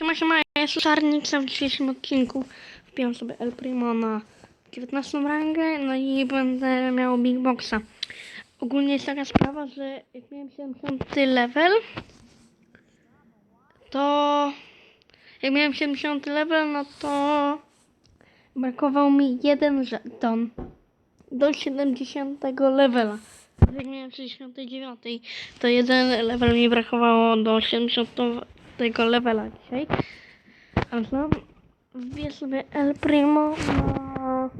Siema, siema, ja jestem Czarnica w dzisiejszym odcinku. Wbijam sobie El Primo na 19 rangę, no i będę miał Big Boxa. Ogólnie jest taka sprawa, że jak miałem 70 level, to... Jak miałem 70 level, no to... Brakował mi jeden żeton do 70 levela. Jak miałem 69, to jeden level mi brakowało do 70 levela dzisiaj. A znam, sobie El Primo na,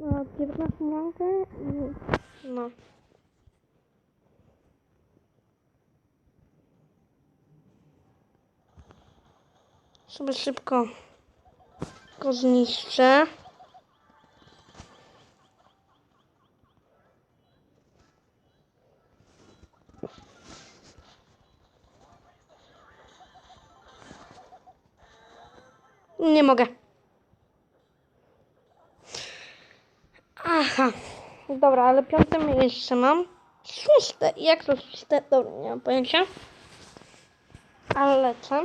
na 19 rankę i no. Sobie szybko go zniszczę. Nie mogę. Aha. Dobra, ale piąte miejsce mam. Szóste. Jak to szóste? Dobra, nie mam pojęcia. Ale lecę.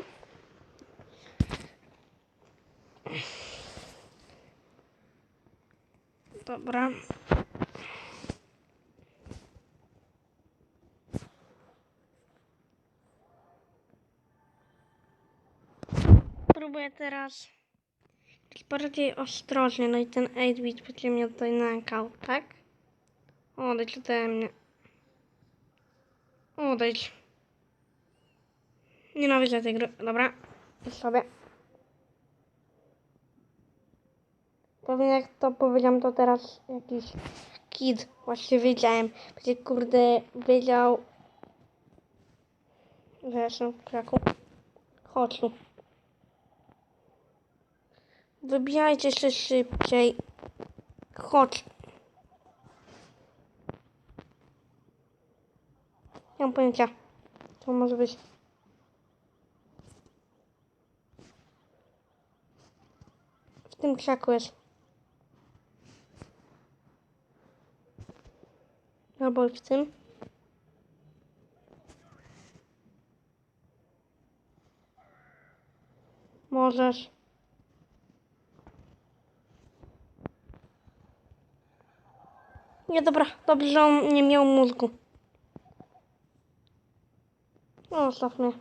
Dobra. Próbuję teraz być bardziej ostrożnie, no i ten 8-bit będzie miał tutaj knockout, tak? Odejdź ode mnie. Odejdź. Nienawidzę tej gry. Dobra, sobie. Pewnie jak to powiedziałem, to teraz jakiś kid, właśnie wiedziałem, będzie kurde wiedział, że jestem w kraku. Chodź tu. Wybijajcie się szybciej. Chodź. Nie mam pojęcia. Co może być. W tym krzaku jest. Albo w tym. Możesz. Nie, dobra, dobrze, że on nie miał mózgu. No, zostaw mnie.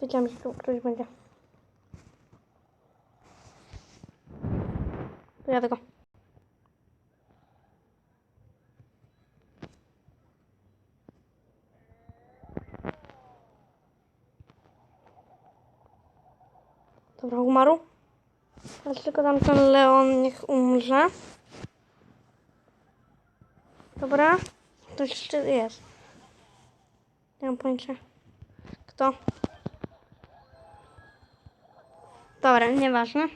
Wiedziałem, że tu ktoś będzie. To ja tego. Dobra, umarł. Tylko tam ten Leon niech umrze. Dobra. To jeszcze jest. Nie mam pojęcia. Kto? Dobra, nieważne.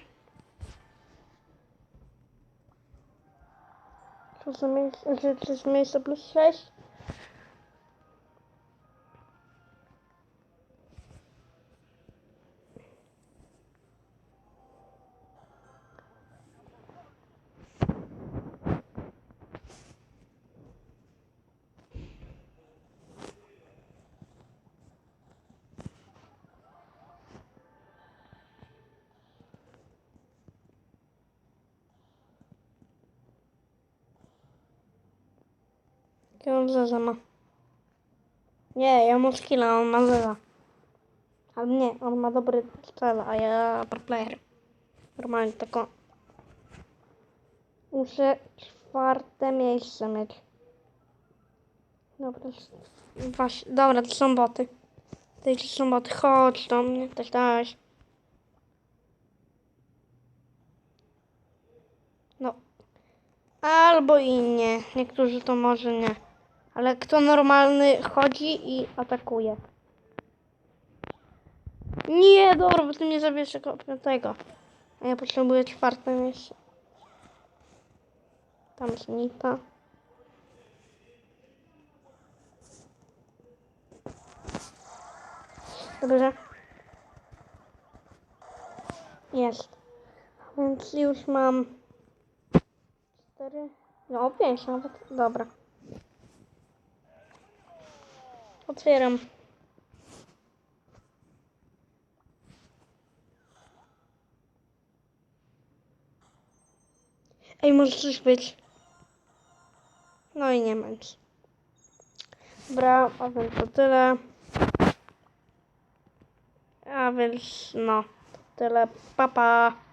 To to jest miejsce plus 6. Jakie on zeza ma? Nie, ja mam skilla, on ma zeza. Ale nie, on ma dobry cel, a ja player. Normalnie tylko... Muszę czwarte miejsce mieć. Dobra, właśnie, dobra, to są boty. To są boty, chodź do mnie, też dałeś. No. Albo i nie. Niektórzy to może nie. Ale kto normalny chodzi i atakuje. Nie, dobra, bo ty mnie zabierz jako piątego. A ja potrzebuję czwarte miejsce. Tam jest Nita. Dobrze. Jest. Więc już mam cztery. No, pięć nawet. Dobra. Otwieram. Ej, może coś być. No i nie ma. Dobra, a więc to tyle. A więc no, tyle. Pa, pa.